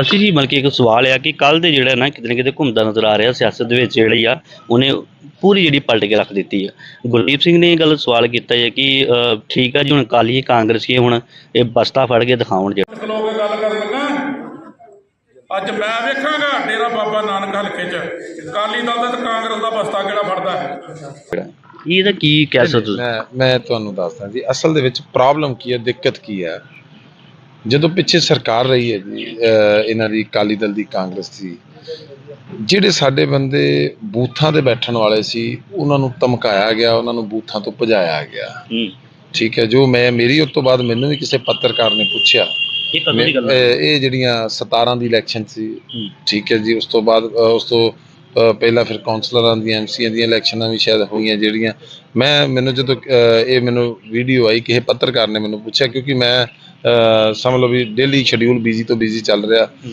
ਅਸੀਂ ਜੀ ਬਲਕਿ ਇੱਕ ਸਵਾਲ ਆ ਕਿ ਕੱਲ ਦੇ ਜਿਹੜਾ ਨਾ ਕਿਤੇ ਨਾ ਕਿਤੇ ਘੁੰਮਦਾ ਨਜ਼ਰ ਆ ਰਿਹਾ ਸਿਆਸਤ ਦੇ ਵਿੱਚ ਜਿਹੜੀ ਆ ਉਹਨੇ ਪੂਰੀ ਜਿਹੜੀ ਪਲਟ ਕੇ ਰੱਖ ਦਿੱਤੀ ਆ। ਗੁਰਦੀਪ ਸਿੰਘ ਨੇ ਇਹ ਗੱਲ ਸਵਾਲ ਕੀਤਾ ਹੈ ਕਿ ਠੀਕ ਆ ਜੀ ਹੁਣ ਕਾਲੀ ਕਾਂਗਰਸੀ ਹੁਣ ਇਹ ਬਸਤਾ ਫੜ ਕੇ ਦਿਖਾਉਣ ਜੇ। ਖਲੋ ਕੇ ਗੱਲ ਕਰਨ ਲੱਗਾ। ਅੱਜ ਮੈਂ ਵੇਖਾਂਗਾ ਡੇਰਾ ਬਾਬਾ ਨਾਨਕ ਹਲਕੇ 'ਚ। ਅਕਾਲੀ ਦਲ ਦਾ ਤੇ ਕਾਂਗਰਸ ਦਾ ਬਸਤਾ ਕਿਹੜਾ ਫੜਦਾ ਹੈ? ਇਹਦਾ ਕੀ ਕਹਿ ਸਕਦੇ ਮੈਂ ਤੁਹਾਨੂੰ ਦੱਸਦਾ ਜੀ ਅਸਲ ਦੇ ਵਿੱਚ ਪ੍ਰੋਬਲਮ ਕੀ ਹੈ ਦਿੱਕਤ ਕੀ ਹੈ? ਜਦੋਂ ਪਿੱਛੇ ਸਰਕਾਰ ਰਹੀ ਹੈ ਜੀ ਇਹਨਾਂ ਦੀ ਕਾਲੀ ਦਲ ਦੀ ਕਾਂਗਰਸ ਦੀ ਜਿਹੜੇ ਸਾਡੇ ਬੰਦੇ ਬੂਥਾਂ ਤੇ ਬੈਠਣ ਵਾਲੇ ਸੀ ਉਹਨਾਂ ਨੂੰ ਧਮਕਾਇਆ ਗਿਆ ਉਹਨਾਂ ਨੂੰ ਬੂਥਾਂ ਤੋਂ ਭਜਾਇਆ ਗਿਆ। ਠੀਕ ਹੈ ਜੋ ਮੈਂ ਮੇਰੀ ਉਸ ਤੋਂ ਬਾਅਦ ਮੈਨੂੰ ਵੀ ਕਿਸੇ ਪੱਤਰਕਾਰ ਨੇ ਪੁੱਛਿਆ। ਇਹ ਜਿਹੜੀਆਂ 17 ਦੀ ਇਲੈਕਸ਼ਨ ਸੀ। ਠੀਕ ਹੈ ਜੀ ਉਸ ਤੋਂ ਬਾਅਦ ਉਸ ਤੋਂ ਪਹਿਲਾਂ ਫਿਰ ਕਾਉਂਸਲਰਾਂ ਦੀਆਂ ਐਮਸੀਆਂ ਦੀਆਂ ਇਲੈਕਸ਼ਨਾਂ ਵੀ ਸ਼ਾਇਦ ਹੋਈਆਂ ਜਿਹੜੀਆਂ। ਮੈਂ ਮੈਨੂੰ ਜਦੋਂ ਇਹ ਮੈਨੂੰ ਵੀਡੀਓ ਆਈ ਕਿਸੇ ਪੱਤਰਕਾਰ ਨੇ ਮੈਨੂੰ ਪੁੱਛਿਆ ਕਿਉਂਕਿ ਮੈਂ ਸਮਝ ਲਓ ਵੀ ਡੇਲੀ ਸ਼ਡਿਊਲ ਬਿਜ਼ੀ ਤੋਂ ਬਿਜ਼ੀ ਚੱਲ ਰਿਹਾ।